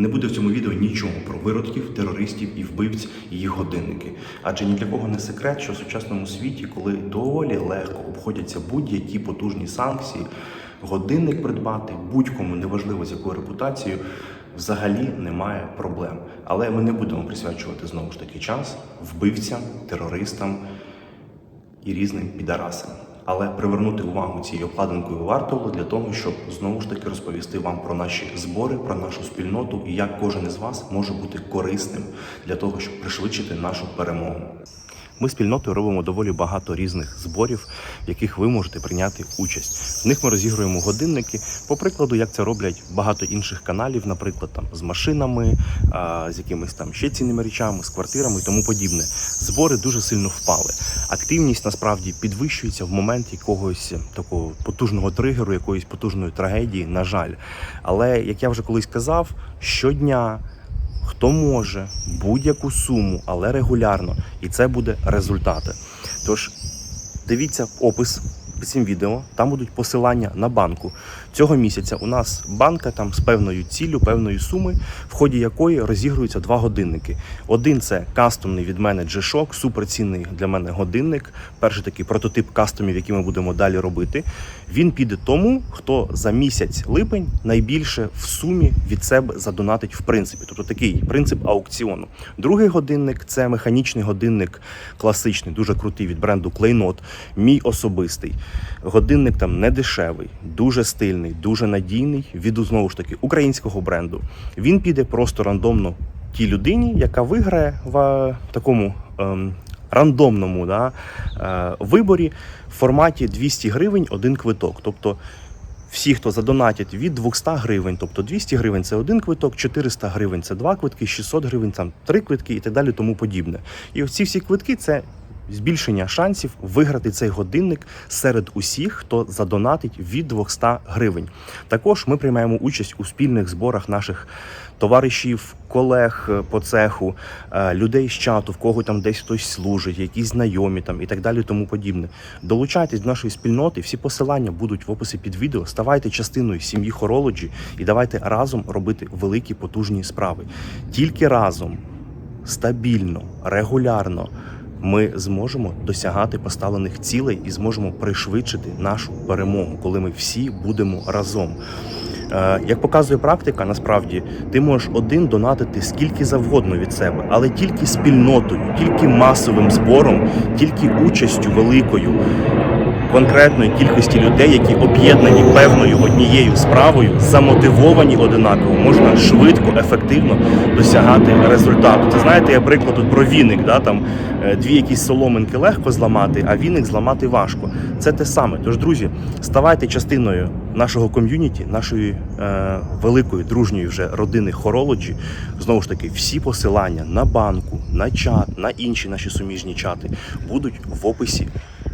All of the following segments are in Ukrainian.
Не буде в цьому відео нічого про виродків, терористів і вбивць і їх годинники. Адже ні для кого не секрет, що в сучасному світі, коли доволі легко обходяться будь-які потужні санкції, годинник придбати будь-кому неважливо з якою репутацією. Взагалі немає проблем, але ми не будемо присвячувати знову ж таки час вбивцям, терористам і різним підарасам. Але привернути увагу цією обкладинкою варто було для того, щоб знову ж таки розповісти вам про наші збори, про нашу спільноту і як кожен із вас може бути корисним для того, щоб пришвидшити нашу перемогу. Ми спільнотою робимо доволі багато різних зборів, в яких ви можете прийняти участь. В них ми розігруємо годинники, по прикладу, як це роблять багато інших каналів, наприклад, там з машинами, з якимись там ще цінними речами, з квартирами і тому подібне. Збори дуже сильно впали. Активність насправді підвищується в момент якогось такого потужного тригеру, якоїсь потужної трагедії, на жаль. Але як я вже колись казав, щодня хто може будь-яку суму, але регулярно, і це буде результати. Тож дивіться опис під цим відео, там будуть посилання на банку. Цього місяця у нас банка там з певною ціллю, певної суми, в ході якої розігруються два годинники. Один це кастомний від мене G-Shock, суперцінний для мене годинник. Перший такий прототип кастомів, які ми будемо далі робити. Він піде тому, хто за місяць липень найбільше в сумі від себе задонатить в принципі. Тобто такий принцип аукціону. Другий годинник це механічний годинник класичний, дуже крутий від бренду Клейнот. Мій особистий. Годинник там не дешевий, дуже стильний, дуже надійний від знову ж таки українського бренду. Він піде просто рандомно тій людині, яка виграє в е, такому. Ем, Рандомному да, е, виборі в форматі 200 гривень один квиток. Тобто всі, хто задонатять від 200 гривень, тобто 200 гривень це один квиток, 400 гривень це два квитки, 600 гривень там три квитки і так далі, тому подібне. І ці всі квитки це збільшення шансів виграти цей годинник серед усіх, хто задонатить від 200 гривень. Також ми приймаємо участь у спільних зборах наших товаришів, колег е, по цеху, е, людей з чату, в кого там десь хтось служить, якісь знайомі там і так далі, тому подібне. Долучайтесь до нашої спільноти. Всі посилання будуть в описі під відео. Ставайте частиною сім'ї Хорологі і давайте разом робити великі потужні справи. Тільки разом, стабільно, регулярно. Ми зможемо досягати поставлених цілей і зможемо пришвидшити нашу перемогу, коли ми всі будемо разом. Е, Як показує практика, насправді ти можеш один донатити скільки завгодно від себе, але тільки спільнотою, тільки масовим збором, тільки участю великою конкретної кількості людей, які об'єднані певною однією справою, замотивовані одинаково, можна швидко, ефективно досягати результату. Це знаєте, я приклад тут про віник, да, там е, дві якісь соломинки легко зламати, а віник зламати важко. Це те саме. Тож, друзі, ставайте частиною нашого ком'юніті, нашої е, великої дружньої вже родини Хорологі. Знову ж таки, всі посилання на банку, на чат, на інші наші суміжні чати будуть в описі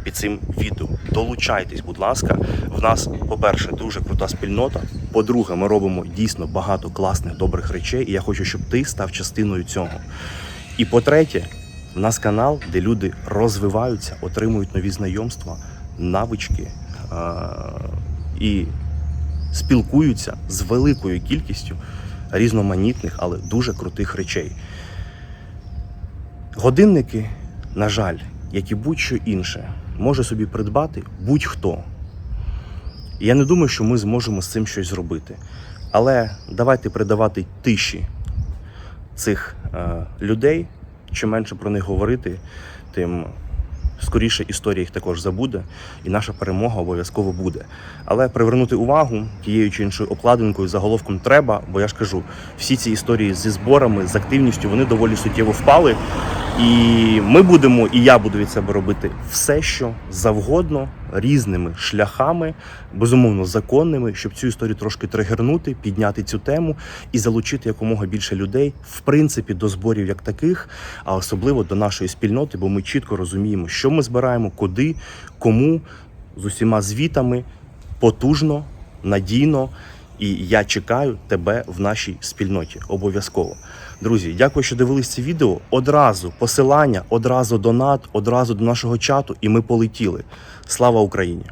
під цим відео. Долучайтесь, будь ласка. В нас, по-перше, дуже крута спільнота. По-друге, ми робимо дійсно багато класних добрих речей, і я хочу, щоб ти став частиною цього. І по-третє, в нас канал, де люди розвиваються, отримують нові знайомства, навички і спілкуються з великою кількістю різноманітних, але дуже крутих речей. Годинники, на жаль, як і будь-що інше, може собі придбати будь-хто. Я не думаю, що ми зможемо з цим щось зробити. Але давайте придавати тиші цих е, людей. Чим менше про них говорити, тим скоріше історія їх також забуде, і наша перемога обов'язково буде. Але привернути увагу тією чи іншою обкладинкою, заголовком треба, бо я ж кажу, всі ці історії зі зборами, з активністю, вони доволі суттєво впали. І ми будемо, і я буду від себе робити все, що завгодно, різними шляхами, безумовно законними, щоб цю історію трошки тригернути, підняти цю тему і залучити якомога більше людей, в принципі, до зборів як таких, а особливо до нашої спільноти, бо ми чітко розуміємо, що ми збираємо, куди, кому, з усіма звітами, потужно, надійно. І я чекаю тебе в нашій спільноті. Обов'язково. Друзі, дякую, що дивились це відео. Одразу посилання, одразу донат, одразу до нашого чату, і ми полетіли. Слава Україні!